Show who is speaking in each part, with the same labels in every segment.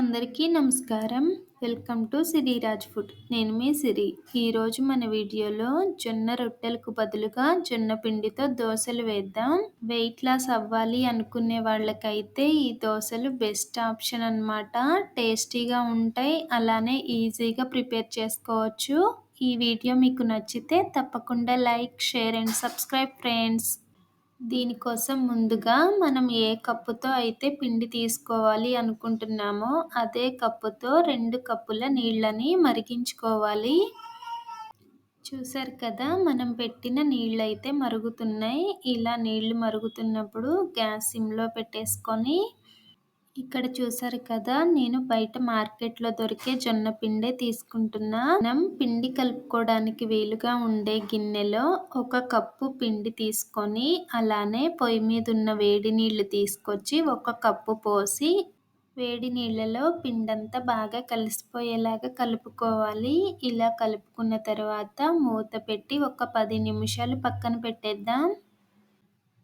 Speaker 1: అందరికీ నమస్కారం. Welcome to Siri Raj food. నేను మీ సిరి. ఈరోజు మన వీడియోలో జొన్న రొట్టెలకు బదులుగా జొన్న పిండితో దోశలు వేద్దాం. వెయిట్ లాస్ అవ్వాలి అనుకునే వాళ్ళకైతే ఈ దోశలు బెస్ట్ ఆప్షన్ అనమాట టేస్టీగా ఉంటాయి. అలానే ఈజీగా ప్రిపేర్ చేసుకోవచ్చు. ఈ వీడియో మీకు నచ్చితే తప్పకుండా like share and subscribe friends దీనికోసం ముందుగా మనం ఏ కప్పుతో అయితే పిండి తీసుకోవాలి అనుకుంటున్నామో అదే కప్పుతో రెండు కప్పుల నీళ్ళని మరిగించుకోవాలి. చూసారు కదా మనం పెట్టిన నీళ్ళు అయితే మరుగుతున్నాయి. ఇలా నీళ్ళు మరుగుతున్నప్పుడు గ్యాస్ సిమ్లో పెట్టేసుకొని ఇక్కడ చూసారు కదా నేను బయట మార్కెట్లో దొరికే జొన్న పిండే తీసుకుంటున్నా. మనం పిండి కలుపుకోవడానికి వీలుగా ఉండే గిన్నెలో ఒక కప్పు పిండి తీసుకొని అలానే పొయ్యి మీద ఉన్న వేడి నీళ్ళు తీసుకొచ్చి ఒక కప్పు పోసి వేడి నీళ్ళలో పిండంతా బాగా కలిసిపోయేలాగా కలుపుకోవాలి. ఇలా కలుపుకున్న తర్వాత మూత పెట్టి ఒక పది నిమిషాలు పక్కన పెట్టేద్దాం.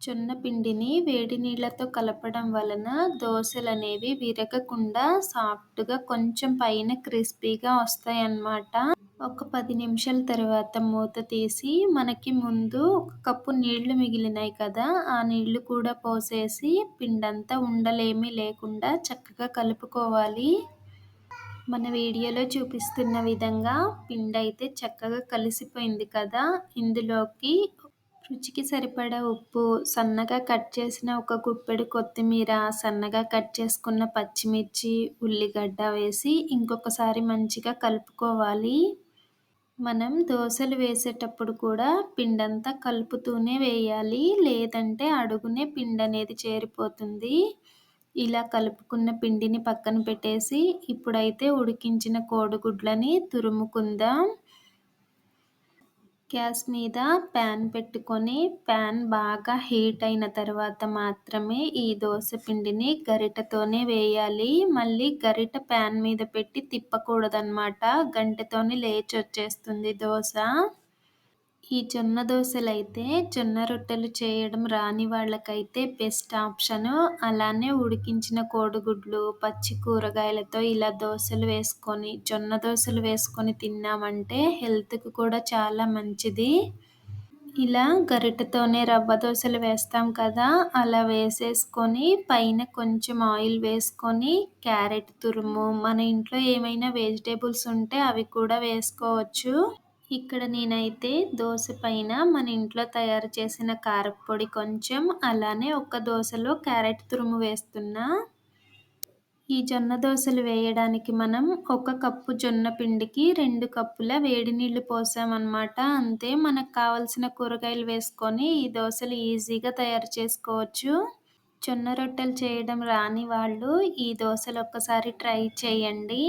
Speaker 1: జొన్న పిండిని వేడి నీళ్ళతో కలపడం వలన దోశలనేవి విరగకుండా సాఫ్ట్గా కొంచెం పైన క్రిస్పీగా వస్తాయి అన్నమాట ఒక పది నిమిషాల తర్వాత మూత తీసి మనకి ముందు ఒక కప్పు నీళ్ళు మిగిలినాయి కదా ఆ నీళ్ళు కూడా పోసేసి పిండంతా ఉండలేమీ లేకుండా చక్కగా కలుపుకోవాలి. మన వీడియోలో చూపిస్తున్న విధంగా పిండి అయితే చక్కగా కలిసిపోయింది కదా ఇందులోకి రుచికి సరిపడా ఉప్పు సన్నగా కట్ చేసిన ఒక గుప్పెడు కొత్తిమీర సన్నగా కట్ చేసుకున్న పచ్చిమిర్చి ఉల్లిగడ్డ వేసి ఇంకొకసారి మంచిగా కలుపుకోవాలి. మనం దోశలు వేసేటప్పుడు కూడా పిండంతా కలుపుతూనే వేయాలి. లేదంటే అడుగునే పిండి అనేది చేరిపోతుంది. ఇలా కలుపుకున్న పిండిని పక్కన పెట్టేసి ఇప్పుడైతే ఉడికించిన కోడిగుడ్లని తురుముకుందాం. గ్యాస్ మీద ప్యాన్ పెట్టుకొని ప్యాన్ బాగా హీట్ అయిన తర్వాత మాత్రమే ఈ దోశ పిండిని గరిటతోనే వేయాలి. మళ్ళీ గరిట ప్యాన్ మీద పెట్టి తిప్పకూడదనమాట గంటతోనే లేచి వచ్చేస్తుంది దోశ. ఈ జొన్న దోశలు అయితే జొన్న రొట్టెలు చేయడం రాని వాళ్ళకైతే బెస్ట్ ఆప్షన్. అలానే ఉడికించిన కోడిగుడ్లు పచ్చి కూరగాయలతో ఇలా దోశలు వేసుకొని జొన్న దోశలు వేసుకొని తిన్నామంటే హెల్త్కి కూడా చాలా మంచిది. ఇలా గరిటతోనే రవ్వ దోశలు వేస్తాం కదా అలా వేసేసుకొని పైన కొంచెం ఆయిల్ వేసుకొని క్యారెట్ తురుము మన ఇంట్లో ఏమైనా వెజిటేబుల్స్ ఉంటే అవి కూడా వేసుకోవచ్చు. ఇక్కడ నేనైతే దోశ పైన మన ఇంట్లో తయారు చేసిన కారపొడి కొంచెం అలానే ఒక దోశలో క్యారెట్ తురుము వేస్తున్నా. ఈ జొన్న దోశలు వేయడానికి మనం ఒక కప్పు జొన్న పిండికి రెండు కప్పుల వేడి నీళ్ళు పోసామన్నమాట. అంతే మనకు కావలసిన కూరగాయలు వేసుకొని ఈ దోశలు ఈజీగా తయారు చేసుకోవచ్చు. జొన్న రొట్టెలు చేయడం రాని వాళ్ళు ఈ దోశలు ఒక్కసారి ట్రై చేయండి.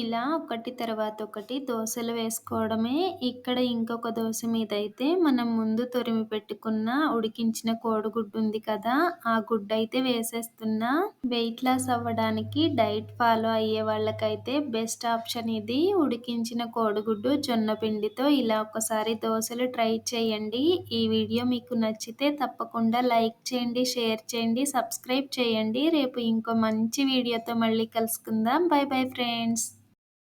Speaker 1: ఇలా ఒకటి తర్వాత ఒకటి దోశలు వేసుకోవడమే. ఇక్కడ ఇంకొక దోశ మీద అయితే మనం ముందు తొరిమి పెట్టుకున్న ఉడికించిన కోడిగుడ్డు ఉంది కదా ఆ గుడ్డు అయితే వేసేస్తున్నా వెయిట్ లాస్ అవ్వడానికి డైట్ ఫాలో అయ్యే వాళ్ళకైతే బెస్ట్ ఆప్షన్ ఇది. ఉడికించిన కోడిగుడ్డు జొన్న పిండితో ఇలా ఒకసారి దోశలు ట్రై చేయండి. ఈ వీడియో మీకు నచ్చితే తప్పకుండా లైక్ చేయండి షేర్ చేయండి సబ్స్క్రైబ్ చేయండి. రేపు ఇంకో మంచి వీడియోతో మళ్ళీ కలుసుకుందాం. Bye bye friends